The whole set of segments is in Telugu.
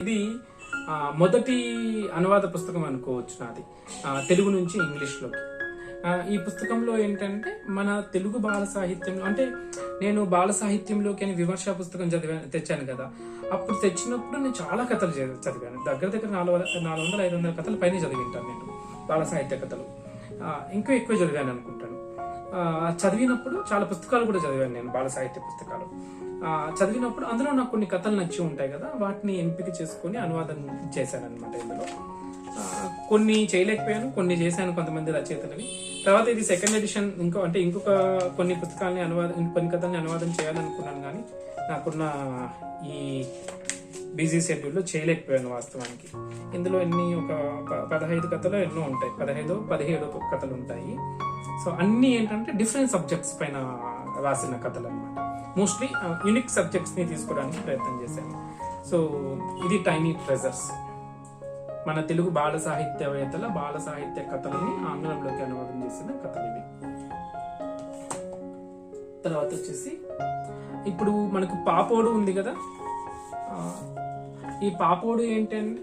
ఇది మొదటి అనువాద పుస్తకం అనుకోవచ్చు నాది. తెలుగు నుంచి ఇంగ్లీష్లోకి. ఈ పుస్తకంలో ఏంటంటే మన తెలుగు బాల సాహిత్యంలో అంటే నేను బాల సాహిత్యంలోకి అని విమర్శ పుస్తకం చదివాను తెచ్చాను కదా. అప్పుడు తెచ్చినప్పుడు నేను చాలా కథలు చదివాను. దగ్గర దగ్గర నాలుగు నాలుగు వందల ఐదు వందల కథలు పైన చదివింటాను నేను బాల సాహిత్య కథలు. ఇంకా ఎక్కువ చదివాను అనుకుంటాను. చదివినప్పుడు చాలా పుస్తకాలు కూడా చదివాను నేను బాల సాహిత్య పుస్తకాలు. చదివినప్పుడు అందులో నాకు కొన్ని కథలు నచ్చి ఉంటాయి కదా వాటిని ఎంపిక చేసుకొని అనువాదం చేశాను అనమాట ఇందులో కొన్ని చేయలేకపోయాను కొన్ని చేశాను కొంతమంది రచయితలని. తర్వాత ఇది సెకండ్ ఎడిషన్ ఇంకో అంటే ఇంకొక కొన్ని పుస్తకాలని అనువాదం కొన్ని కథల్ని అనువాదం చేయాలనుకున్నాను కానీ నాకున్న ఈ బిజీ షెడ్యూల్లో చేయలేకపోయాను వాస్తవానికి. ఇందులో ఎన్ని ఒక ప- పదహైదు కథలు ఎన్నో ఉంటాయి. పదహైదు పదిహేడు కథలు ఉంటాయి. సో అన్ని ఏంటంటే డిఫరెంట్ సబ్జెక్ట్స్ పైన రాసిన కథలు అనమాట మోస్ట్లీ యునిక్ సబ్జెక్ట్స్ని తీసుకోవడానికి ప్రయత్నం చేశాను. సో ఇది టైనీ ట్రెజర్స్ మన తెలుగు బాల సాహిత్యవేత్తల బాల సాహిత్య కథలని ఆంగ్లంలోకి అనువాదం చేసిన కథలు ఇవి. తర్వాత వచ్చేసి ఇప్పుడు మనకు పాపోడు ఉంది కదా? ఈ పాపోడు ఏంటంటే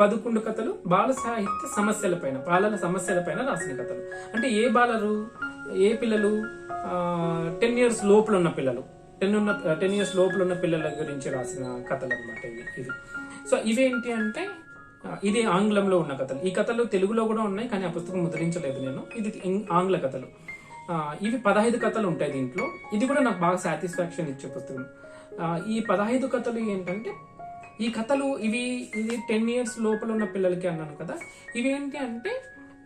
పదకొండు కథలు బాల సాహిత్య సమస్యల పైన బాలల సమస్యలపైన రాసిన కథలు. అంటే ఏ బాలలు ఏ పిల్లలు టెన్ ఇయర్స్ లోపల ఉన్న పిల్లలు టెన్ ఉన్న టెన్ ఇయర్స్ లోపల ఉన్న పిల్లల గురించి రాసిన కథలు అనమాట ఇవి ఇవి. సో ఇవేంటి అంటే ఇది ఆంగ్లంలో ఉన్న కథలు. ఈ కథలు తెలుగులో కూడా ఉన్నాయి కానీ ఆ పుస్తకం ముద్రించలేదు నేను. ఇది ఇంగ్- ఆంగ్ల కథలు. ఇవి పదహైదు కథలు ఉంటాయి దీంట్లో. ఇది కూడా నాకు బాగా సాటిస్ఫాక్షన్ ఇచ్చే పుస్తకం. ఈ పదహైదు కథలు ఏంటంటే ఈ కథలు ఇవి ఇది టెన్ ఇయర్స్ లోపల ఉన్న పిల్లలకి అన్నాను కదా. ఇవి ఏంటి అంటే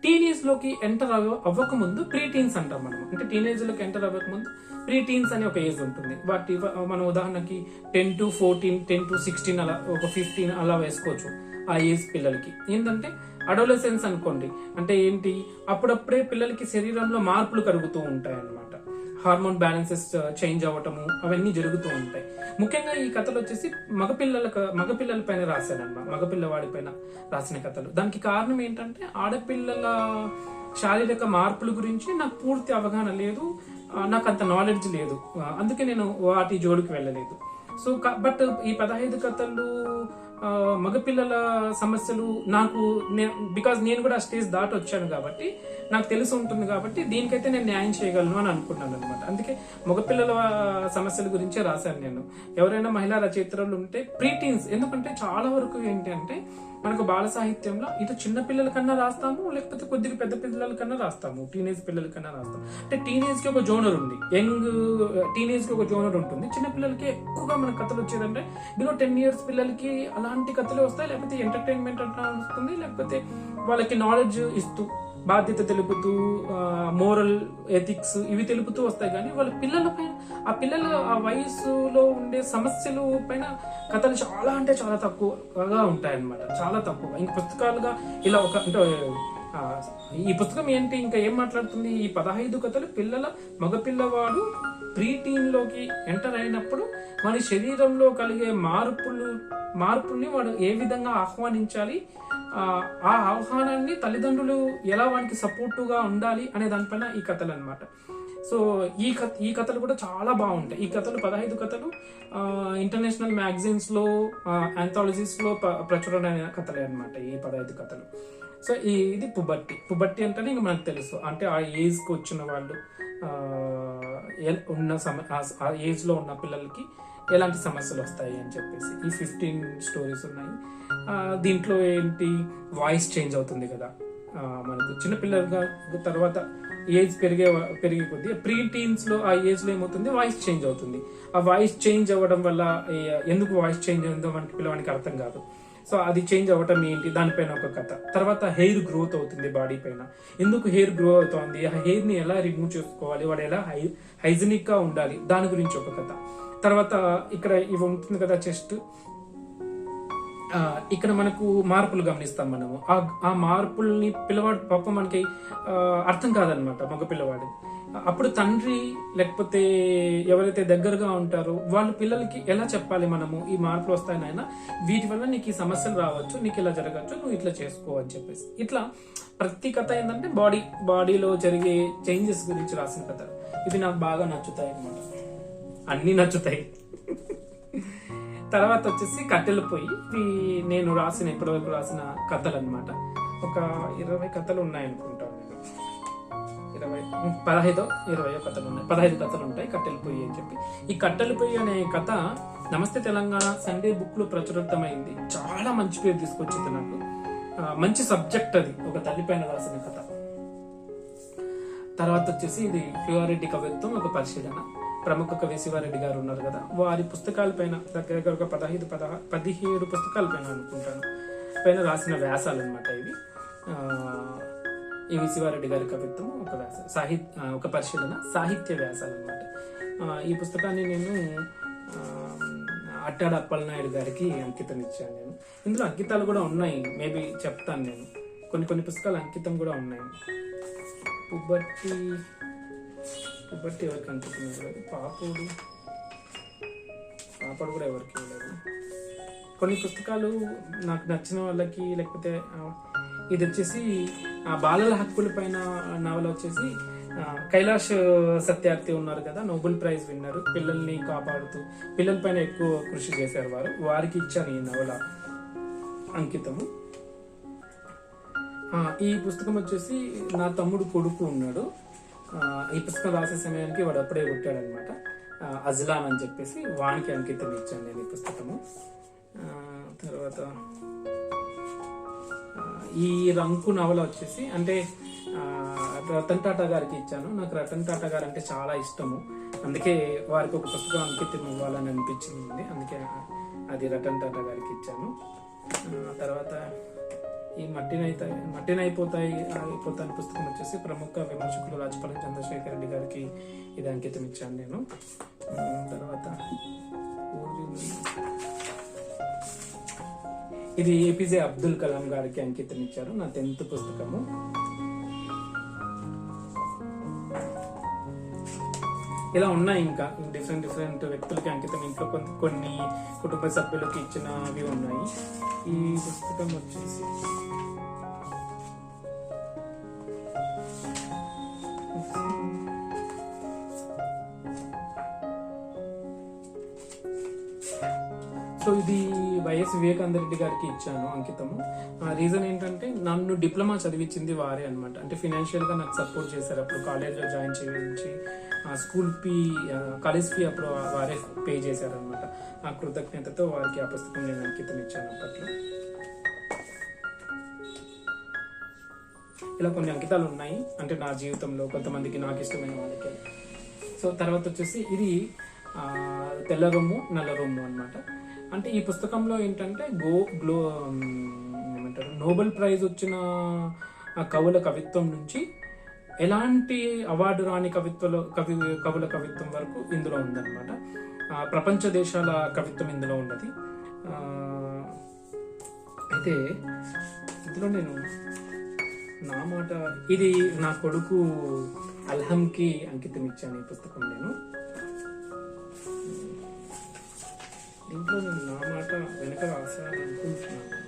టీనేజ్లోకి ఎంటర్ అవ్వ అవ్వకముందు ప్రీ టీన్స్ అంటాం మనం. అంటే టీనేజ్లోకి ఎంటర్ అవ్వక ముందు ప్రీ టీన్స్ అనే ఒక ఏజ్ ఉంటుంది. వాటి మన ఉదాహరణకి ten to fourteen ten to sixteen అలా ఒక ఫిఫ్టీన్ అలా వేసుకోవచ్చు ఆ ఏజ్ పిల్లలకి. ఏంటంటే అడోలసెన్స్ అనుకోండి. అంటే ఏంటి? అప్పుడప్పుడే పిల్లలకి శరీరంలో మార్పులు కలుగుతూ ఉంటాయి అన్నమాట హార్మోన్ బ్యాలెన్సెస్ చేంజ్ అవ్వటము అవన్నీ జరుగుతూ ఉంటాయి. ముఖ్యంగా ఈ కథలు వచ్చేసి మగపిల్లల మగపిల్లల పైన రాశాడనమాట మగపిల్లవాడి పైన రాసిన కథలు. దానికి కారణం ఏంటంటే ఆడపిల్లల శారీరక మార్పుల గురించి నాకు పూర్తి అవగాహన లేదు. నాకు అంత నాలెడ్జ్ లేదు. అందుకే నేను వాటి జోలికి వెళ్ళలేదు. సో బట్ ఈ పదహైదు కథలు మగపిల్లల సమస్యలు నాకు బికాజ్ నేను కూడా ఆ స్టేజ్ దాటి వచ్చాను కాబట్టి నాకు తెలిసి ఉంటుంది కాబట్టి దీనికైతే నేను న్యాయం చేయగలను అని అనుకున్నాను అనమాట అందుకే మగపిల్లల సమస్యల గురించే రాశాను నేను. ఎవరైనా మహిళా రచయిత్రులు ఉంటే ప్రీటీన్స్ ఎందుకంటే చాలా వరకు ఏంటంటే మనకు బాల సాహిత్యంలో ఇటు చిన్న పిల్లల కన్నా రాస్తాము లేకపోతే కొద్దిగా పెద్ద పిల్లల కన్నా రాస్తాము టీనేజ్ పిల్లల కన్నా రాస్తాము. అంటే టీనేజ్కి ఒక జోనర్ ఉంది. యంగ్ టీనేజ్కి ఒక జోనర్ ఉంటుంది. చిన్న పిల్లలకి ఎక్కువగా మన కథలు వచ్చేదంటే బిలో టెన్ ఇయర్స్ పిల్లలకి అలాంటి కథలు వస్తాయి లేకపోతే ఎంటర్టైన్మెంట్ అట్లా వస్తుంది లేకపోతే వాళ్ళకి నాలెడ్జ్ ఇస్తూ బాధ్యత తెలుపుతూ మోరల్ ఎథిక్స్ ఇవి తెలుపుతూ వస్తాయి. కానీ వాళ్ళ పిల్లల పైన ఆ పిల్లల ఆ వయసులో ఉండే సమస్యలు పైన కథలు చాలా అంటే చాలా తక్కువగా ఉంటాయన్నమాట. చాలా తక్కువ ఇంక పుస్తకాలుగా ఇలా ఒక అంటే ఈ పుస్తకం ఏంటి? ఇంకా ఏం మాట్లాడుతుంది? ఈ పదహైదు కథలు పిల్లల మగపిల్లవాడు ప్రీ టీన్ ఎంటర్ అయినప్పుడు మన శరీరంలో కలిగే మార్పులు మార్పుల్ని వాడు ఏ విధంగా ఆహ్వానించాలి? ఆ ఆహ్వానాన్ని తల్లిదండ్రులు ఎలా వానికి సపోర్టుగా ఉండాలి అనే దానిపైన ఈ కథలు అనమాట సో ఈ కథ ఈ కథలు కూడా చాలా బాగుంటాయి. ఈ కథలు పదహైదు కథలు ఇంటర్నేషనల్ మ్యాగజైన్స్లో ఆంథాలజీస్లో ప్ర- ప్రచురణ కథలే అనమాట ఈ పదహైదు కథలు. సో ఈ ఇది పుబట్టి. పుబట్టి అంటేనే ఇంక మనకు తెలుసు. అంటే ఆ ఏజ్కి వచ్చిన వాళ్ళు ఉన్న సమ ఆ- ఏజ్లో ఉన్న పిల్లలకి ఎలాంటి సమస్యలు వస్తాయి అని చెప్పేసి. ఈ ఫిఫ్టీన్ స్టోరీస్ ఉన్నాయి. దీంట్లో ఏంటి? వాయిస్ చేంజ్ అవుతుంది కదా. మనకు చిన్నపిల్లలుగా తర్వాత ఏజ్ పెరిగే పెరిగే కొద్దీ ప్రీ టీన్స్లో ఆ ఏజ్లో ఏమవుతుంది? వాయిస్ చేంజ్ అవుతుంది. ఆ వాయిస్ చేంజ్ అవ్వడం వల్ల ఎందుకు వాయిస్ చేంజ్ అయిందో మనకి పిల్లవానికి అర్థం కాదు. సో అది చేంజ్ అవ్వటం ఏంటి? దానిపైన ఒక కథ. తర్వాత హెయిర్ గ్రోత్ అవుతుంది బాడీ పైన. ఎందుకు హెయిర్ గ్రో అవుతోంది? ఆ హెయిర్ని ఎలా రిమూవ్ చేసుకోవాలి? వాడు ఎలా హై హైజినిక్గా ఉండాలి? దాని గురించి ఒక కథ. తర్వాత ఇక్కడ ఇవి ఉంటుంది కదా చెస్ట్. ఇక్కడ మనకు మార్పులు గమనిస్తాం మనము. ఆ ఆ మార్పుల్ని పిల్లవాడు పాప మనకి అర్థం కాదనమాట మగ పిల్లవాడు. అప్పుడు తండ్రి లేకపోతే ఎవరైతే దగ్గరగా ఉంటారో వాళ్ళ పిల్లలకి ఎలా చెప్పాలి మనము? ఈ మార్పులు వస్తాయి నాయన వీటి వల్ల నీకు ఈ సమస్యలు రావచ్చు నీకు ఇలా జరగచ్చు నువ్వు ఇట్లా చేసుకో అని చెప్పేసి. ఇట్లా ప్రతి కథ ఏంటంటే బాడీ బాడీలో జరిగే చేంజెస్ గురించి రాసిన కథ. ఇవి నాకు బాగా నచ్చుతాయి అన్నమాట అన్ని నచ్చుతాయి. తర్వాత వచ్చేసి కట్టెల పొయ్యి నేను రాసిన ఇప్పటివరకు రాసిన కథలు అనమాట ఒక ఇరవై కథలు ఉన్నాయి అనుకుంటాను నేను. ఇరవై పదహైదో ఇరవై కథలు ఉన్నాయి. పదహైదు కథలు ఉంటాయి కట్టెల పొయ్యి అని చెప్పి. ఈ కట్టెల పొయ్యి అనే కథ నమస్తే తెలంగాణ సండే బుక్లో ప్రచురితమైంది. చాలా మంచి పేరు తీసుకొచ్చింది నాకు. మంచి సబ్జెక్ట్ అది. ఒక తల్లి పైన రాసిన కథ. తర్వాత వచ్చేసి ఇది శివారెడ్డి కవిత్వం ఒక పరిశీలన. ప్రముఖ కవి శివారెడ్డి గారు ఉన్నారు కదా వారి పుస్తకాలపైన దగ్గర దగ్గర ఒక పదహైదు పదహా పదిహేడు పుస్తకాలపైన అనుకుంటాను. పైన రాసిన వ్యాసాలు అనమాట ఇవి ఇవి శివారెడ్డి గారి కవిత్వం ఒక వ్యాస సాహిత్య ఒక పరిశీలన సాహిత్య వ్యాసాలు అనమాట ఈ పుస్తకాన్ని నేను అట్టాడ అప్పలనాయుడు గారికి అంకితం ఇచ్చాను నేను. ఇందులో అంకితాలు కూడా ఉన్నాయి మేబీ చెప్తాను నేను. కొన్ని కొన్ని పుస్తకాలు అంకితం కూడా ఉన్నాయి. పుబ్బట్టి పుబ్బట్టి ఎవరికి అంకితం ఇవ్వలేదు పాపడు. పాపడు కూడా ఎవరికి ఇవ్వలేదు. కొన్ని పుస్తకాలు నాకు నచ్చిన వాళ్ళకి లేకపోతే ఇది వచ్చేసి ఆ బాలల హక్కుల పైన నవల వచ్చేసి కైలాష్ సత్యార్థి ఉన్నారు కదా నోబెల్ ప్రైజ్ విన్నారు. పిల్లల్ని కాపాడుతూ పిల్లల పైన ఎక్కువ కృషి చేశారు వారు. వారికి ఇచ్చాను ఈ నవల అంకితము. ఈ పుస్తకం వచ్చేసి నా తమ్ముడు కొడుకు ఉన్నాడు. ఈ పుస్తకం రాసే సమయానికి వాడు అప్పుడే పుట్టాడు అనమాట అజ్లాన్ అని చెప్పేసి వానికి అంకితం ఇచ్చాను నేను ఈ పుస్తకము. తర్వాత ఈ రంకు నవల వచ్చేసి అంటే రతన్ టాటా గారికి ఇచ్చాను. నాకు రతన్ టాటా గారు అంటే చాలా ఇష్టము. అందుకే వారికి ఒక పుస్తకం అంకితం ఇవ్వాలని అనిపించింది. అందుకే అది రతన్ టాటా గారికి ఇచ్చాను. తర్వాత ఈ మట్టినైతే మట్టినైపోతాయి అయిపోతాయి పుస్తకం వచ్చేసి ప్రముఖ విమర్శకులు రాజపల్లి చంద్రశేఖర్ రెడ్డి గారికి ఇది అంకితం ఇచ్చాను నేను. తర్వాత ఇది ఏపీజే అబ్దుల్ కలాం గారికి అంకితం ఇచ్చారు. నా టెన్త్ పుస్తకము. ఇలా ఉన్నాయి ఇంకా. డిఫరెంట్ డిఫరెంట్ వ్యక్తులకి అంకితం ఇంట్లో కొంత కొన్ని కుటుంబ సభ్యులకి ఇచ్చినవి ఉన్నాయి. ఈ పుస్తకం వచ్చేసి వివేకానంద రెడ్డి గారికి ఇచ్చాను అంకితము. రీజన్ ఏంటంటే నన్ను డిప్లొమా చదివించింది వారే అనమాట అంటే ఫినాన్షియల్గా నాకు సపోర్ట్ చేశారు. అప్పుడు కాలేజ్లో జాయిన్ చేయించి స్కూల్ ఫీ కాలేజ్ ఫీ అప్పుడు వారే పే చేశారనమాట ఆ కృతజ్ఞతతో వారికి ఆ పుస్తకం నేను అంకితం ఇచ్చాను అప్పట్లో. ఇలా కొన్ని అంకితాలు ఉన్నాయి. అంటే నా జీవితంలో కొంతమందికి నాకు ఇష్టమైన వాళ్ళకి. సో తర్వాత వచ్చేసి ఇది తెల్ల రొమ్ము నల్ల రొమ్ము అనమాట అంటే ఈ పుస్తకంలో ఏంటంటే గో గ్లో ఏమంటారు? నోబెల్ ప్రైజ్ వచ్చిన కవుల కవిత్వం నుంచి ఎలాంటి అవార్డు రాని కవిత్వలో కవి కవుల కవిత్వం వరకు ఇందులో ఉందన్నమాట. ప్రపంచ దేశాల కవిత్వం ఇందులో ఉన్నది. అయితే ఇందులో నేను నా మాట ఇది నా కొడుకు అల్హంకి అంకితం ఇచ్చాను ఈ పుస్తకం నేను. ఇంట్లో నేను నా మాట వెనక రాశాననుకుంటున్నాను.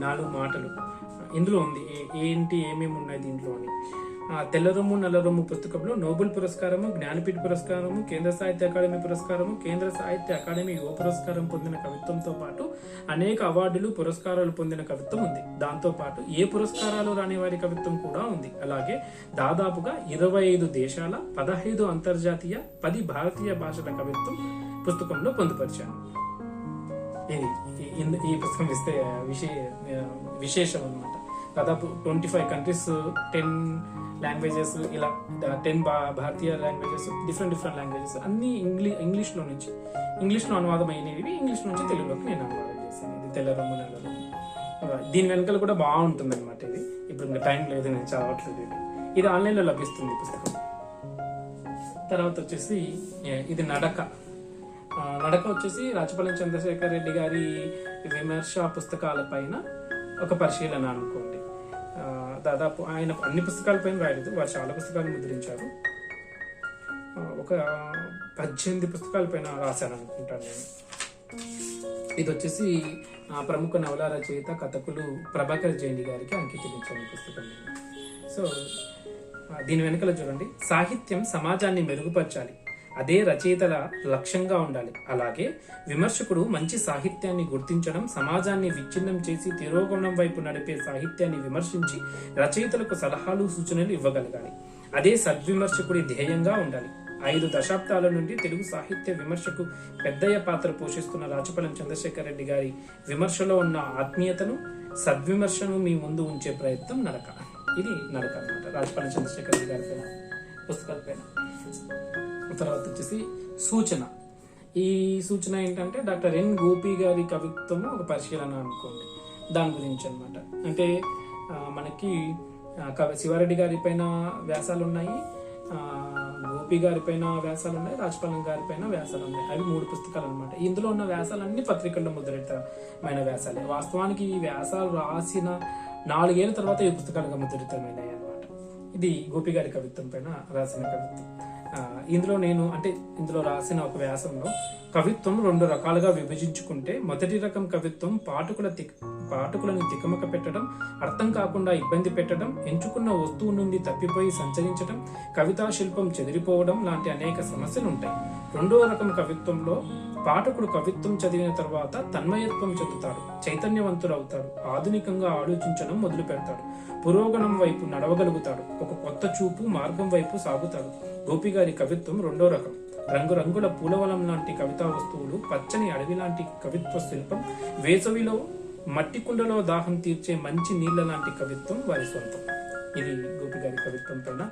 నాలుగు మాటలు. ఇందులో ఉంది ఏంటి ఏమేమి ఉన్నాయి దీంట్లో అని. తెల్లరొమ్ము నల్లరొమ్ము పుస్తకంలో నోబెల్ పురస్కారము జ్ఞానపీఠ పురస్కారము కేంద్ర సాహిత్య అకాడమీ పురస్కారము కేంద్ర సాహిత్య అకాడమీ యువ పురస్కారం పొందిన కవిత్వంతో పాటు అనేక అవార్డులు పురస్కారాలు పొందిన కవిత్వం ఉంది. దాంతో పాటు ఏ పురస్కారాలు రాని వారి కవిత్వం కూడా ఉంది. అలాగే దాదాపుగా ఇరవై ఐదు దేశాల పదహైదు అంతర్జాతీయ పది భారతీయ భాషల కవిత్వం పుస్తకంలో పొందుపరిచాను ఇది ఈ- ఈ పుస్తకం ఇస్తే విశే విశేషం అనమాట దాదాపు twenty five countries ten languages ఇలా టెన్ భారతీయ లాంగ్వేజెస్ డిఫరెంట్ డిఫరెంట్ లాంగ్వేజెస్ అన్ని ఇంగ్లీ ఇంగ్లీష్లో నుంచి. ఇంగ్లీష్లో అనువాదం అయినవి ఇంగ్లీష్ నుంచి తెలుగులోకి నేను అనువాదం చేశాను. ఇది తెల్ల రంగు నెలలో దీని వెనకాల కూడా బాగుంటుంది అనమాట ఇది. ఇప్పుడు ఇంకా టైం లేదు నేను చదవట్లేదు ఇది. ఇది ఆన్లైన్లో లభిస్తుంది పుస్తకం. తర్వాత వచ్చేసి ఇది నడక. నడక వచ్చేసి రాజపాలెం చంద్రశేఖర్ రెడ్డి గారి విమర్శ పుస్తకాల పైన ఒక పరిశీలన అనుకోండి. దాదాపు ఆయన అన్ని పుస్తకాలపైన రాయలేదు వారు చాలా పుస్తకాలు ముద్రించారు. ఒక పద్దెనిమిది పుస్తకాలపైన రాశాను అనుకుంటాను నేను. ఇది వచ్చేసి ప్రముఖ నవల రచయిత కథకులు ప్రభాకర్ జైని గారికి అంకితం ఈ పుస్తకం నేను. సో దీని వెనుకలో చూడండి. సాహిత్యం సమాజాన్ని మెరుగుపరచాలి. అదే రచయితల లక్ష్యంగా ఉండాలి. అలాగే విమర్శకుడు మంచి సాహిత్యాన్ని గుర్తించడం సమాజాన్ని విచ్ఛిన్నం చేసి తిరోగుణం వైపు నడిపే సాహిత్యాన్ని విమర్శించి రచయితలకు సలహాలు సూచనలు ఇవ్వగలగాలి. అదే సద్విమర్శకుడి ధ్యేయంగా ఉండాలి. ఐదు దశాబ్దాల నుండి తెలుగు సాహిత్య విమర్శకు పెద్దయ్య పాత్ర పోషిస్తున్న రాచపల్లం చంద్రశేఖర్ రెడ్డి గారి విమర్శలో ఉన్న ఆత్మీయతను సద్విమర్శను మీ ముందు ఉంచే ప్రయత్నం నడక. ఇది నడక అనమాట రాజపల్లి చంద్రశేఖర్ రెడ్డి గారి పైన పుస్తకాల పైన. తర్వాత వచ్చేసి సూచన. ఈ సూచన ఏంటంటే డాక్టర్ ఎన్ గోపి గారి కవిత్వము ఒక పరిశీలన అనుకోండి. దాని గురించి అనమాట అంటే మనకి కవి శివారెడ్డి గారి పైన వ్యాసాలు ఉన్నాయి గోపి గారి పైన వ్యాసాలు ఉన్నాయి రాజపాలెం గారి పైన వ్యాసాలు ఉన్నాయి అవి మూడు పుస్తకాలు అనమాట ఇందులో ఉన్న వ్యాసాలన్నీ పత్రికల్లో ముద్రితమైన వ్యాసాలే. వాస్తవానికి ఈ వ్యాసాలు రాసిన నాలుగేళ్ళ తర్వాత ఈ పుస్తకాలుగా ముద్రితమైనాయి అనమాట ఇది గోపి గారి కవిత్వం పైన రాసిన కవిత్వం. ఇందులో నేను అంటే ఇందులో రాసిన ఒక వ్యాసంలో కవిత్వం రెండు రకాలుగా విభజించుకుంటే మొదటి రకం కవిత్వం పాఠకుల తిక్ పాఠకులను తికమక పెట్టడం అర్థం కాకుండా ఇబ్బంది పెట్టడం ఎంచుకున్న వస్తువు నుండి తప్పిపోయి సంచరించడం కవితా శిల్పం చెదిరిపోవడం లాంటి అనేక సమస్యలు ఉంటాయి. రెండవ రకం కవిత్వంలో పాఠకుడు కవిత్వం చదివిన తర్వాత తన్మయత్వం చెందుతాడు చైతన్యవంతుడవుతాడు ఆధునికంగా ఆలోచించడం మొదలు పెడతాడు పురోగణం వైపు నడవగలుగుతాడు ఒక కొత్త చూపు మార్గం వైపు సాగుతాడు. గోపి గారి కవిత్వం రెండో రకం. రంగురంగుల పూలవలం లాంటి కవితా వస్తువులు పచ్చని అడవి లాంటి కవిత్వ శిల్పం వేసవిలో మట్టి కుండలో దాహం తీర్చే మంచి నీళ్ళ లాంటి కవిత్వం వారి సొంతం. ఇది గోపి గారి కవిత్వం పైన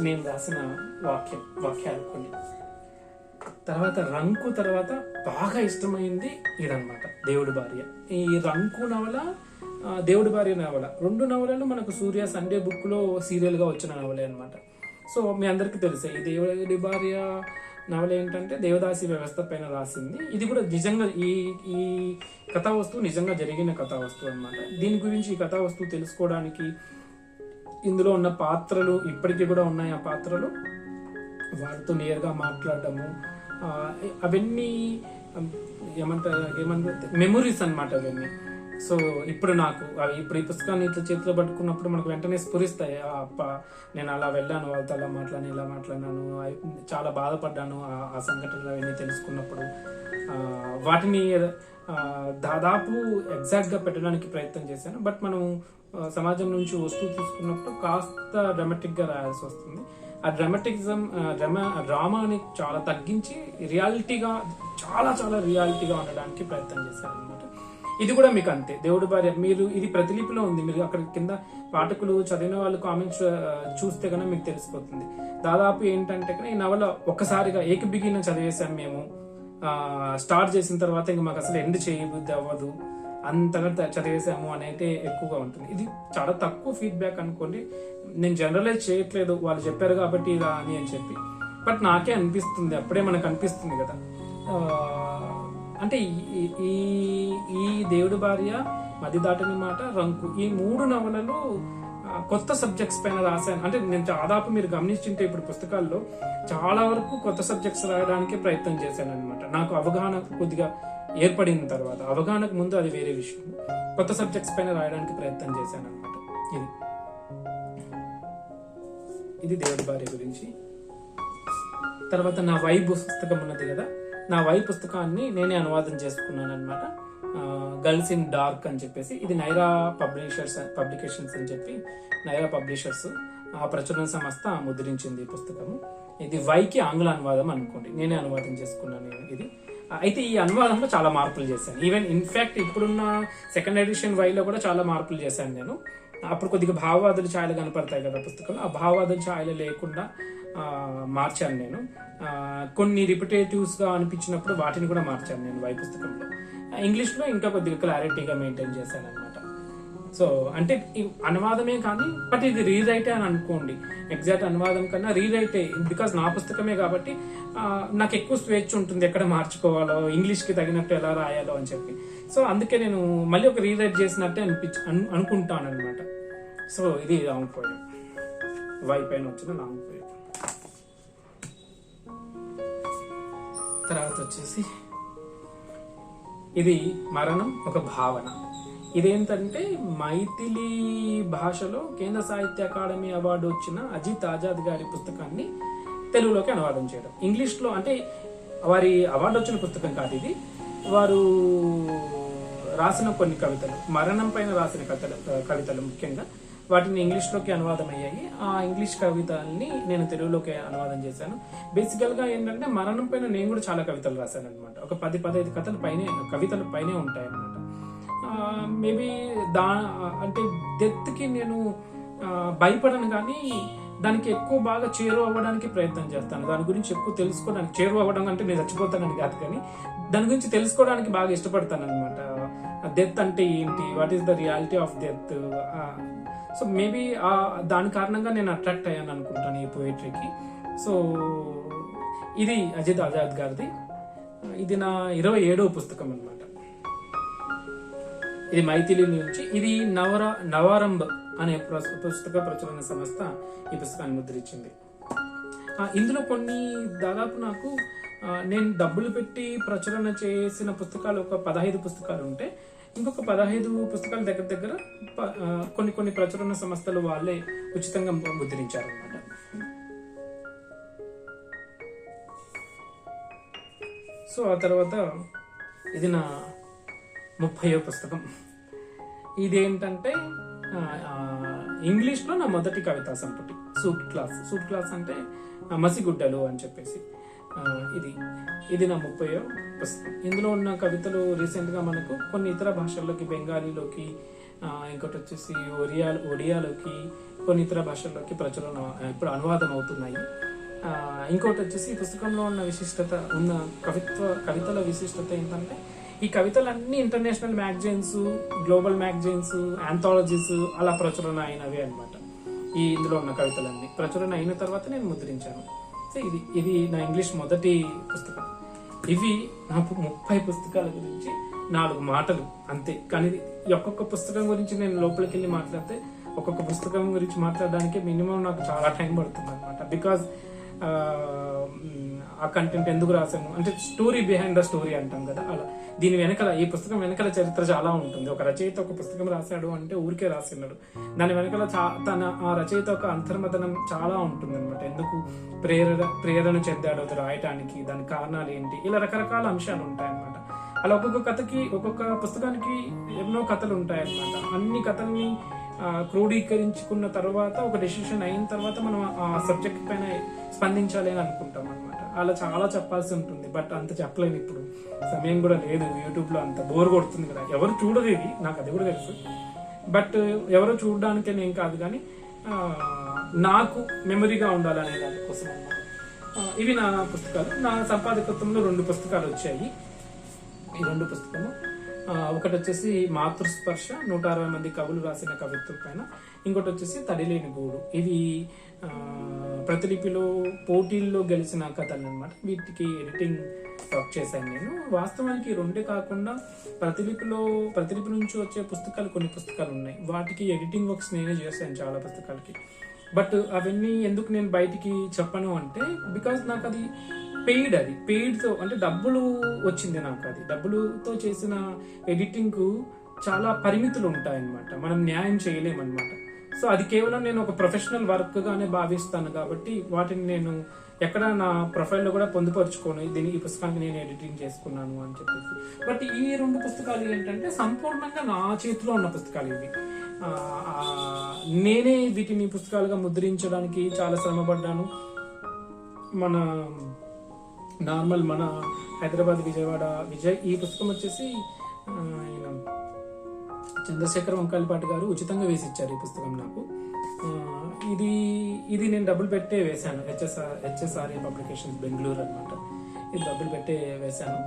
నేను రాసిన వాక్యం వాక్యాలు కొన్ని. తర్వాత రంకు తర్వాత బాగా ఇష్టమైంది ఇదనమాట దేవుడి భార్య. ఈ రంకు నవల దేవుడి భార్య నవల. రెండు నవలలు మనకు సూర్య సండే బుక్లో సీరియల్గా వచ్చిన నవలే అనమాట సో మీ అందరికీ తెలుసే ఈ దేవుడి భార్య నవల ఏంటంటే దేవదాసి వ్యవస్థ పైన రాసింది. ఇది కూడా నిజంగా ఈ ఈ కథా వస్తువు నిజంగా జరిగిన కథా వస్తువు అన్నమాట. దీని గురించి ఈ కథా వస్తువు తెలుసుకోవడానికి ఇందులో ఉన్న పాత్రలు ఇప్పటికీ కూడా ఉన్నాయి ఆ పాత్రలు. వారితో నేరుగా మాట్లాడటము అవన్నీ ఏమంటారు ఏమంటారు మెమొరీస్ అన్నమాట అవన్నీ. సో ఇప్పుడు నాకు అవి ఇప్పుడు ఈ పుస్తకాన్ని ఇట్లా చేతిలో పట్టుకున్నప్పుడు మనకు వెంటనే స్ఫురిస్తాయి. అప్ప నేను అలా వెళ్ళాను వాళ్ళతో అలా మాట్లాడి ఇలా మాట్లాడినాను చాలా బాధపడ్డాను ఆ- సంఘటనలు అవన్నీ తెలుసుకున్నప్పుడు. వాటిని దాదాపు ఎగ్జాక్ట్గా పెట్టడానికి ప్రయత్నం చేశాను. బట్ మనం సమాజం నుంచి వస్తువు తీసుకున్నప్పుడు కాస్త డ్రామాటిక్గా రాయాల్సి వస్తుంది. ఆ డ్రామాటిజం డ్రామా డ్రామాని చాలా తగ్గించి రియాలిటీగా చాలా చాలా రియాలిటీగా ఉండడానికి ప్రయత్నం చేశాను. ఇది కూడా మీకు అంతే. దేవుడి భార్య మీరు ఇది ప్రతిలిపిలో ఉంది. మీరు అక్కడ కింద పాఠకులు చదివిన వాళ్ళు కామెంట్స్ చూస్తే కనుక మీకు తెలిసిపోతుంది. దాదాపు ఏంటంటే కనుక ఈ నవల ఒక్కసారిగా ఏకబిగిన చదివేశాం మేము. స్టార్ట్ చేసిన తర్వాత ఇంకా మాకు అసలు ఎండ్ చేయబుద్ధి అవ్వదు. అంతగా చదివేసాము చదివేశాము అనేది ఎక్కువగా ఉంటుంది. ఇది చాలా తక్కువ ఫీడ్బ్యాక్ అనుకోండి నేను జనరలైజ్ చేయట్లేదు. వాళ్ళు చెప్పారు కాబట్టి ఇలా అని అని చెప్పి. బట్ నాకే అనిపిస్తుంది. అప్పుడే మనకు అనిపిస్తుంది కదా. అంటే ఈ- ఈ ఈ భార్య మది దాటని మాట రంకు. ఈ మూడు నవలలు కొత్త సబ్జెక్ట్స్ పైన రాశాను. అంటే నేను దాదాపు మీరు గమనించుంటే ఇప్పుడు పుస్తకాల్లో చాలా వరకు కొత్త సబ్జెక్ట్స్ రాయడానికి ప్రయత్నం చేశాను అనమాట నాకు అవగాహన కొద్దిగా ఏర్పడిన తర్వాత అవగాహనకు ముందు అది వేరే విషయం. కొత్త సబ్జెక్ట్స్ పైన రాయడానికి ప్రయత్నం చేశాను అనమాట ఇది. ఇది దేవుడి భార్య గురించి. తర్వాత నా వైబు పుస్తకం ఉన్నది కదా? నా వై పుస్తకాన్ని నేనే అనువాదం చేసుకున్నాను అనమాట గర్ల్స్ ఇన్ డార్క్ అని చెప్పేసి ఇది నైరా పబ్లిషర్స్ పబ్లికేషన్స్ అని చెప్పి నైరా పబ్లిషర్స్ ఆ ప్రచురణ సంస్థ ముద్రించింది ఈ పుస్తకము. ఇది వైకి ఆంగ్ల అనువాదం అనుకోండి నేనే అనువాదం చేసుకున్నాను నేను ఇది. అయితే ఈ అనువాదంలో చాలా మార్పులు చేశాను. ఈవెన్ ఇన్ఫ్యాక్ట్ ఇప్పుడున్న సెకండ్ ఎడిషన్ వైలో కూడా చాలా మార్పులు చేశాను నేను. అప్పుడు కొద్దిగా భావవాదుల ఛాయలు కనపడతాయి కదా పుస్తకంలో. ఆ భావవాదులు ఛాయలు లేకుండా మార్చాను నేను. కొన్ని రిపిటేటివ్స్గా అనిపించినప్పుడు వాటిని కూడా మార్చాను నేను వై పుస్తకంలో. ఇంగ్లీష్లో ఇంకా కొద్దిగా క్లారిటీగా మెయింటైన్ చేశాను అనమాట సో అంటే అనువాదమే కానీ బట్ ఇది రీరైటే అని అనుకోండి. ఎగ్జాక్ట్ అనువాదం కన్నా రీరైటే బికాస్ నా పుస్తకమే కాబట్టి నాకు ఎక్కువ స్వేచ్ఛ ఉంటుంది ఎక్కడ మార్చుకోవాలో ఇంగ్లీష్కి తగినట్టు ఎలా రాయాలో అని చెప్పి. సో అందుకే నేను మళ్ళీ ఒక రీరైట్ చేసినట్టే అనిపించ అను- అనుకుంటాను అనమాట సో ఇది లాంగ్ పోయం వై పైన వచ్చిన లాంగ్ తర్వాత వచ్చేసి ఇది మరణం ఒక భావన. ఇదేంటంటే మైథిలి భాషలో కేంద్ర సాహిత్య అకాడమీ అవార్డు వచ్చిన అజిత్ ఆజాద్ గారి పుస్తకాన్ని తెలుగులోకి అనువాదం చేయడం. ఇంగ్లీష్లో అంటే వారి అవార్డు వచ్చిన పుస్తకం కాదు ఇది. వారు రాసిన కొన్ని కవితలు మరణం పైన రాసిన కవితలు కవితలు ముఖ్యంగా. వాటిని ఇంగ్లీష్లోకి అనువాదం అయ్యాయి. ఆ ఇంగ్లీష్ కవితల్ని నేను తెలుగులోకి అనువాదం చేశాను. బేసికల్గా ఏంటంటే మరణం పైన నేను కూడా చాలా కవితలు రాశాను అనమాట ఒక పది పదహైదు కథలు పైనే కవితలు పైనే ఉంటాయి అనమాట మేబీ దా అంటే డెత్కి నేను భయపడను కానీ దానికి ఎక్కువ బాగా చేరువ అవ్వడానికి ప్రయత్నం చేస్తాను. దాని గురించి ఎక్కువ తెలుసుకోవడానికి చేరువ అవ్వడం అంటే నేను చచ్చిపోతానని కాదు కానీ దాని గురించి తెలుసుకోవడానికి బాగా ఇష్టపడతాను అనమాట డెత్ అంటే ఏంటి? What is the reality of death? So maybe దాని కారణంగా నేను అట్రాక్ట్ అయ్యాను అనుకుంటాను ఈ పోయిటరీకి సో ఇది అజిత్ ఆజాద్ గారిది. ఇది నా ఇరవై ఏడవ పుస్తకం అనమాట ఇది మైథిలి నుంచి ఇది నవర నవారంభ్ అనే పుస్తక ప్రచురణ సంస్థ ఈ పుస్తకాన్ని ముద్రించింది. ఇందులో కొన్ని దాదాపు నాకు నేను డబ్బులు పెట్టి ప్రచురణ చేసిన పుస్తకాలు ఒక పదహైదు పుస్తకాలు ఉంటే ఇంకొక పదహైదు పుస్తకాల దగ్గర దగ్గర కొన్ని కొన్ని ప్రచురణ సంస్థలు వాళ్ళే ఉచితంగా ముద్రించారు అనమాట సో ఆ తర్వాత ఇది నా ముప్పయో పుస్తకం. ఇదేంటంటే ఇంగ్లీష్లో నా మొదటి కవితా సంపుటి. Suit class. సూట్ క్లాస్ అంటే మసిగుడ్డలు అని చెప్పేసి. ఇది. ఇది నా ముప్పయో పుస్తకం. ఇందులో ఉన్న కవితలు రీసెంట్గా మనకు కొన్ని ఇతర భాషల్లోకి బెంగాలీలోకి ఇంకోటి వచ్చేసి ఒరియా ఒడియాలోకి కొన్ని ఇతర భాషల్లోకి ప్రచురణ ఇప్పుడు అనువాదం అవుతున్నాయి. ఇంకోటి వచ్చేసి ఈ పుస్తకంలో ఉన్న విశిష్టత ఉన్న కవిత్వ కవితల విశిష్టత ఏంటంటే ఈ కవితలన్నీ international magazines global magazines anthologies అలా ప్రచురణ అయినవి అనమాట ఈ ఇందులో ఉన్న కవితలన్నీ. ప్రచురణ అయిన తర్వాత నేను ముద్రించాను. సో ఇది ఇది నా ఇంగ్లీష్ మొదటి పుస్తకం. ఇవి నాకు ముప్పై పుస్తకాల గురించి నాలుగు మాటలు అంతే. కానీ ఈ ఒక్కొక్క పుస్తకం గురించి నేను లోపలికి వెళ్ళి మాట్లాడితే ఒక్కొక్క పుస్తకం గురించి మాట్లాడడానికి మినిమం నాకు చాలా టైం పడుతుంది అనమాట బికాజ్ ఆ కంటెంట్ ఎందుకు రాశాను? అంటే స్టోరీ బిహైండ్ ద స్టోరీ అంటాం కదా అలా. దీని వెనకల ఈ పుస్తకం వెనకల చరిత్ర చాలా ఉంటుంది. ఒక రచయిత ఒక పుస్తకం రాశాడు అంటే ఊరికే రాసినాడు దాని వెనకల చా- తన ఆ రచయిత ఒక అంతర్మతనం చాలా ఉంటుంది అనమాట ఎందుకు? ప్రేరణ ప్రేరణ చెందాడు అది రాయటానికి. దాని కారణాలు ఏంటి? ఇలా రకరకాల అంశాలు ఉంటాయన్నమాట. అలా ఒక్కొక్క కథకి ఒక్కొక్క పుస్తకానికి ఎన్నో కథలు ఉంటాయన్నమాట. అన్ని కథల్ని క్రోడీకరించుకున్న తర్వాత ఒక డెసిషన్ అయిన తర్వాత మనం ఆ సబ్జెక్ట్ పైన స్పందించాలి అని అనుకుంటాం అలా చాలా చెప్పాల్సి ఉంటుంది బట్ అంత చెప్పలేను ఇప్పుడు. సమయం కూడా లేదు యూట్యూబ్లో అంత బోర్ కొడుతుంది కదా. ఎవరు చూడదు ఇది నాకు అది కూడా తెలుసు. బట్ ఎవరో చూడడానికి నేను కాదు కానీ నాకు మెమరీగా ఉండాలనే దానికోసం అన్నమాట ఇవి నా పుస్తకాలు. నా సంపాదకత్వంలో రెండు పుస్తకాలు వచ్చాయి. ఈ రెండు పుస్తకము. ఒకటి వచ్చేసి మాతృస్పర్శ నూట అరవై మంది కవులు రాసిన కవిత్వం పైన. ఇంకోటి వచ్చేసి తడిలేని గూడు. ఇవి ప్రతిలిపిలో పోటీల్లో గెలిచిన కథలు అనమాట వీటికి ఎడిటింగ్ వర్క్ చేశాను నేను. వాస్తవానికి రెండే కాకుండా ప్రతిలిపిలో ప్రతిలిపి నుంచి వచ్చే పుస్తకాలు కొన్ని పుస్తకాలు ఉన్నాయి. వాటికి ఎడిటింగ్ వర్క్స్ నేనే చేశాను చాలా పుస్తకాలకి. బట్ అవన్నీ ఎందుకు నేను బయటికి చెప్పను అంటే బికాస్ నాకు అది పెయిడ్ అది. పెయిడ్తో అంటే డబ్బులు వచ్చింది నాకు అది డబ్బులతో చేసిన ఎడిటింగ్కు చాలా పరిమితులు ఉంటాయన్నమాట. మనం న్యాయం చేయలేమన్నమాట. సో అది కేవలం నేను ఒక ప్రొఫెషనల్ వర్క్ గానే భావిస్తాను కాబట్టి వాటిని నేను ఎక్కడ నా ప్రొఫైల్లో కూడా పొందుపరుచుకోను. దీని ఈ పుస్తకానికి నేను ఎడిటింగ్ చేసుకున్నాను అని చెప్పేసి. బట్ ఈ రెండు పుస్తకాలు ఏంటంటే సంపూర్ణంగా నా చేతిలో ఉన్న పుస్తకాలు ఇవి. నేనే వీటిని పుస్తకాలుగా ముద్రించడానికి చాలా శ్రమపడ్డాను. మన నార్మల్ మన హైదరాబాద్ విజయవాడ విజయ్ ఈ పుస్తకం వచ్చేసి చంద్రశేఖర్ వంకాయలపాటి గారు ఉచితంగా వేసి ఇచ్చారు ఈ పుస్తకం నాకు. ఇది ఇది నేను డబ్బులు పెట్టే వేశాను. హెచ్ఎస్ఆర్ హెచ్ఎస్ఆర్ఏ పబ్లికేషన్స్ బెంగళూరు అనమాట ఇది డబ్బులు పెట్టే వేశాను.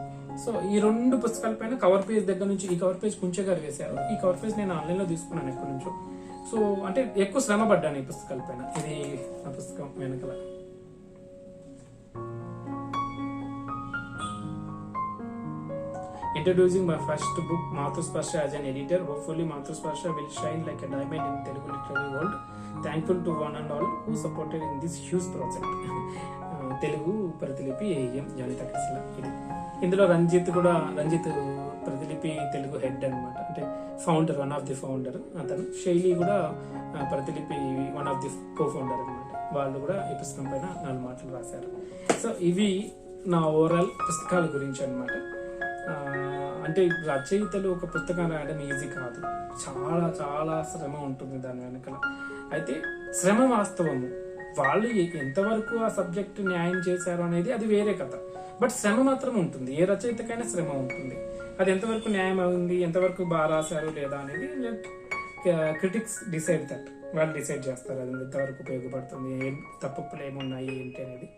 సో ఈ రెండు పుస్తకాల పైన కవర్ పేజ్ దగ్గర నుంచి ఈ కవర్ పేజ్ కుంచే గారు వేశారు. ఈ కవర్ పేజ్ నేను ఆన్లైన్లో తీసుకున్నాను ఎక్కడి నుంచో. సో అంటే ఎక్కువ శ్రమ పడ్డాను ఈ పుస్తకాల పైన. ఇది నా పుస్తకం వెనకల. Introducing my first book, Mathuspasha, as an editor. Hopefully, Mathuspasha will shine like a diamond in Telugu literary world. Thankful to one and all who supported in this huge project. Uh, Telugu Pratilipi A M Janitha Krishna ఇది ఇందులో రంజిత్ కూడా రంజిత్ ప్రతిలిపి తెలుగు హెడ్ అన్నమాట అంటే founder one of the founder అతను శైలి కూడా ఆ, Pratilipi one of the co founder అనమాట వాళ్ళు కూడా ఈ పుస్తకం పైన నాలుగు మాటలు రాశారు సో ఇవి నా ఓవరాల్ పుస్తకాల గురించి అనమాట అంటే రచయితలు ఒక పుస్తకం రాయడం ఈజీ కాదు. చాలా చాలా శ్రమ ఉంటుంది దాని వెనకాల. అయితే శ్రమ వాస్తవము. వాళ్ళు ఎంతవరకు ఆ సబ్జెక్ట్ న్యాయం చేశారు అనేది అది వేరే కథ. బట్ శ్రమ మాత్రం ఉంటుంది. ఏ రచయితకైనా శ్రమ ఉంటుంది. అది ఎంతవరకు న్యాయం అయింది ఎంతవరకు బాగా రాశారు లేదా అనేది క్రిటిక్స్ డిసైడ్ దట్ వాళ్ళు డిసైడ్ చేస్తారు అది ఎంతవరకు ఉపయోగపడుతుంది ఏం తప్పులు ఏమున్నాయి ఏంటి అనేది.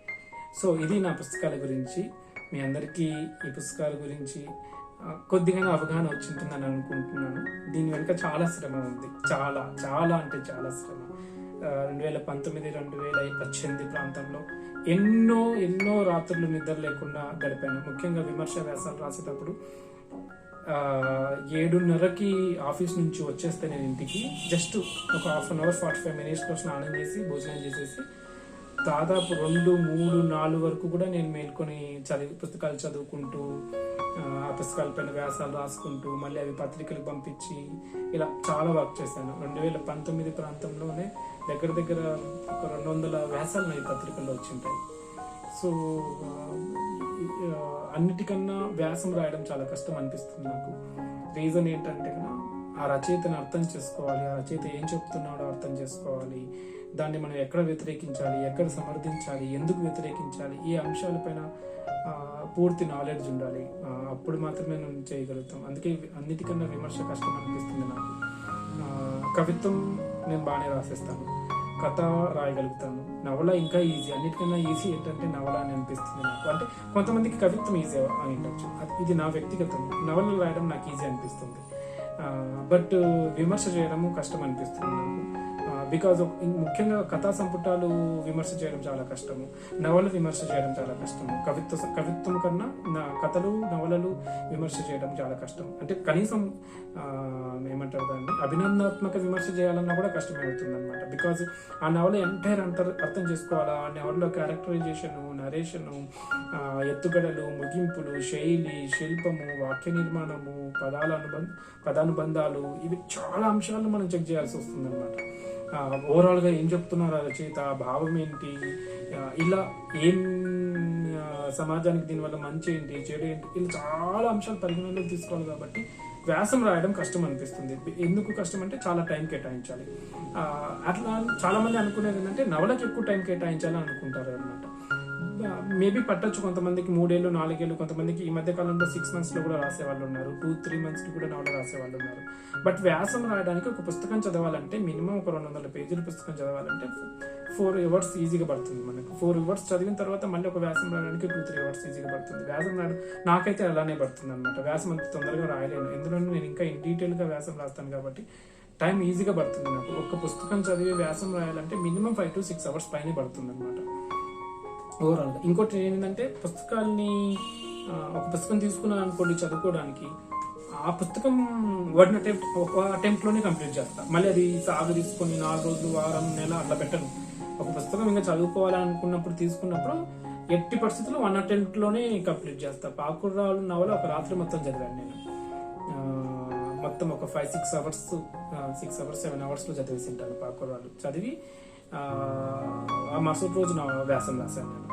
సో ఇది నా పుస్తకాల గురించి. మీ అందరికీ ఈ పుస్తకాల గురించి కొద్దిగా అవగాహన వచ్చింటుందని అనుకుంటున్నాను. దీని వెనుక చాలా శ్రమ ఉంది. చాలా చాలా అంటే చాలా శ్రమ. రెండు వేల పంతొమ్మిది రెండు వేల పద్దెనిమిది ప్రాంతంలో ఎన్నో ఎన్నో రాత్రులు నిద్ర లేకుండా గడిపాను. ముఖ్యంగా విమర్శ వ్యాసాలు రాసేటప్పుడు ఏడున్నరకి ఆఫీస్ నుంచి వచ్చేస్తే నేను ఇంటికి జస్ట్ ఒక half an hour forty five మినిట్స్లో స్నానం చేసి భోజనం చేసేసి దాదాపు రెండు మూడు నాలుగు వరకు కూడా నేను మేల్కొని చదివి పుస్తకాలు చదువుకుంటూ ఆ, పుస్తకాల పైన వ్యాసాలు రాసుకుంటూ మళ్ళీ అవి పత్రికలకు పంపించి ఇలా చాలా వర్క్ చేశాను. రెండు వేల పంతొమ్మిది ప్రాంతంలోనే దగ్గర దగ్గర ఒక రెండు వందల వ్యాసాలు నా ఈ పత్రికల్లో వచ్చింటాయి. సో అన్నిటికన్నా వ్యాసం రాయడం చాలా కష్టం అనిపిస్తుంది నాకు. రీజన్ ఏంటంటే కన్నా ఆ రచయితను అర్థం చేసుకోవాలి ఆ రచయిత ఏం చెప్తున్నాడో అర్థం చేసుకోవాలి. దాన్ని మనం ఎక్కడ వ్యతిరేకించాలి ఎక్కడ సమర్థించాలి ఎందుకు వ్యతిరేకించాలి ఈ అంశాలపైన పూర్తి నాలెడ్జ్ ఉండాలి. అప్పుడు మాత్రమే మనం చేయగలుగుతాం. అందుకే అన్నిటికన్నా విమర్శ కష్టం అనిపిస్తుంది నాకు. కవిత్వం నేను బాగానే రాసేస్తాను. కథ రాయగలుగుతాను. నవల ఇంకా ఈజీ అన్నిటికన్నా ఈజీ ఏంటంటే నవల అని అనిపిస్తుంది నాకు. అంటే కొంతమందికి కవిత్వం ఈజీ అని ఉండొచ్చు. ఇది నా వ్యక్తిగతం. నవలలు రాయడం నాకు ఈజీ అనిపిస్తుంది. బట్ విమర్శ చేయడము కష్టం అనిపిస్తుంది నాకు. బికాజ్ ముఖ్యంగా కథా సంపుటాలు విమర్శ చేయడం చాలా కష్టము. నవలు విమర్శ చేయడం చాలా కష్టము. కవిత్వ కవిత్వం కన్నా నా కథలు నవలలు విమర్శ చేయడం చాలా కష్టం. అంటే కనీసం ఏమంటారు దాన్ని? అభినందనాత్మక విమర్శ చేయాలన్నా కూడా కష్టమే అవుతుంది అనమాట బికాజ్ ఆ నవల ఎంటైర్ అంతర్ అర్థం చేసుకోవాలా? ఆ నవలలో క్యారెక్టరైజేషను నరేషను ఎత్తుగడలు ముగింపులు శైలి శిల్పము వాక్య నిర్మాణము పదాల అనుబంధ పదానుబంధాలు ఇవి చాలా అంశాలను మనం చెక్ చేయాల్సి వస్తుంది ఓవరాల్గా ఏం చెప్తున్నారు ఆ రచయిత భావం ఏంటి? ఇలా ఏం సమాజానికి దీనివల్ల మంచి ఏంటి చెడు ఏంటి ఇలా చాలా అంశాలు పరిగణలోకి తీసుకోవాలి కాబట్టి వ్యాసం రాయడం కష్టం అనిపిస్తుంది. ఎందుకు కష్టం అంటే చాలా టైం కేటాయించాలి. అట్లా చాలామంది అనుకునేది ఏంటంటే నవలకి ఎక్కువ టైం కేటాయించాలని అనుకుంటారు అనమాట మేబీ పట్టొచ్చు కొంతమందికి మూడేళ్ళు నాలుగేళ్ళు కొంతమందికి. ఈ మధ్య కాలంలో సిక్స్ మంత్స్లో కూడా రాసేవాళ్ళు ఉన్నారు. టూ త్రీ మంత్స్కి కూడా నవల రాసేవాళ్ళు ఉన్నారు. బట్ వ్యాసం రాయడానికి ఒక పుస్తకం చదవాలంటే మినిమం ఒక రెండు వందల పేజీల పుస్తకం చదవాలంటే ఫోర్ అవర్స్ ఈజీగా పడుతుంది మనకు. ఫోర్ అవర్స్ చదివిన తర్వాత మళ్ళీ ఒక వ్యాసం రాయడానికి టూ త్రీ అవర్స్ ఈజీగా పడుతుంది. వ్యాసం రాయడం నాకైతే అలానే పడుతుంది అనమాట వ్యాసం అంత తొందరగా రాయలేను. ఎందుకంటే నేను ఇంకా ఇన్ డీటెయిల్గా వ్యాసం రాస్తాను కాబట్టి టైం ఈజీగా పడుతుంది నాకు. ఒక పుస్తకం చదివి వ్యాసం రాయాలంటే minimum five to six hours పైన పడుతుంది అనమాట ఓవరాల్గా ఇంకోటి ఏంటంటే పుస్తకాల్ని ఒక పుస్తకం తీసుకున్నాను అనుకోండి చదువుకోవడానికి ఆ పుస్తకం వాడిన అటెంప్ట్ ఒక అటెంప్ట్లోనే కంప్లీట్ చేస్తా. మళ్ళీ అది సాగు తీసుకొని నాలుగు రోజులు వారం నెల అట్లా పెట్టను. ఒక పుస్తకం ఇంకా చదువుకోవాలనుకున్నప్పుడు తీసుకున్నప్పుడు ఎట్టి పరిస్థితుల్లో వన్ అటెంప్ట్లోనే కంప్లీట్ చేస్తా. పాకురాలు నవల ఒక రాత్రి మొత్తం చదివాను నేను. మొత్తం ఒక five six hours six hours seven అవర్స్లో చదివేసి ఉంటాను పాకురాలు చదివి ఆ, మరుసటి రోజు నా వ్యాసం రాశాను నేను.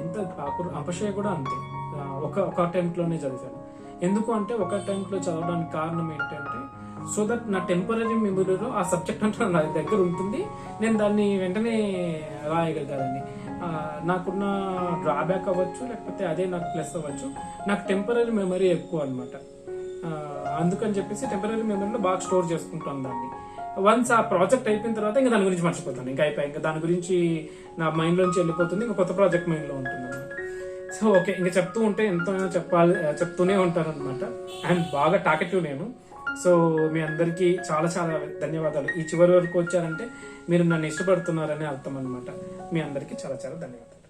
ఎంత పాకుర అపశయ కూడా అంతే. ఒక ఒక అటెంప్ట్లోనే చదివాను. ఎందుకు అంటే ఒక అటెంప్ట్లో చదవడానికి కారణం ఏంటంటే సో దట్ నా టెంపరీ మెమరీలో ఆ సబ్జెక్ట్ అంటే నా దగ్గర ఉంటుంది. నేను దాన్ని వెంటనే రాయగలగాలని నాకున్న డ్రాబ్యాక్ అవ్వచ్చు లేకపోతే అదే నాకు ప్లస్ అవ్వచ్చు. నాకు టెంపరీ మెమరీ ఎక్కువ అనమాట అందుకని చెప్పేసి టెంపరీ మెమరీలో బాగా స్టోర్ చేసుకుంటాను దాన్ని. వన్స్ ఆ ప్రాజెక్ట్ అయిపోయిన తర్వాత ఇంకా దాని గురించి మర్చిపోతాను. ఇంకా అయిపోయి ఇంకా దాని గురించి నా మైండ్ లోంచి వెళ్ళిపోతుంది ఇంకా కొత్త ప్రాజెక్ట్ మైండ్లో ఉంటుంది సో ఓకే ఇంకా చెప్తూ ఉంటే ఎంతో చెప్పాలి చెప్తూనే ఉంటాను అనమాట అండ్ బాగా టాకెటివ్ నేను. సో మీ అందరికీ చాలా చాలా ధన్యవాదాలు. ఈ చివరి వరకు వచ్చారంటే మీరు నన్ను ఇష్టపడుతున్నారని అర్థం అనమాట మీ అందరికీ చాలా చాలా ధన్యవాదాలు.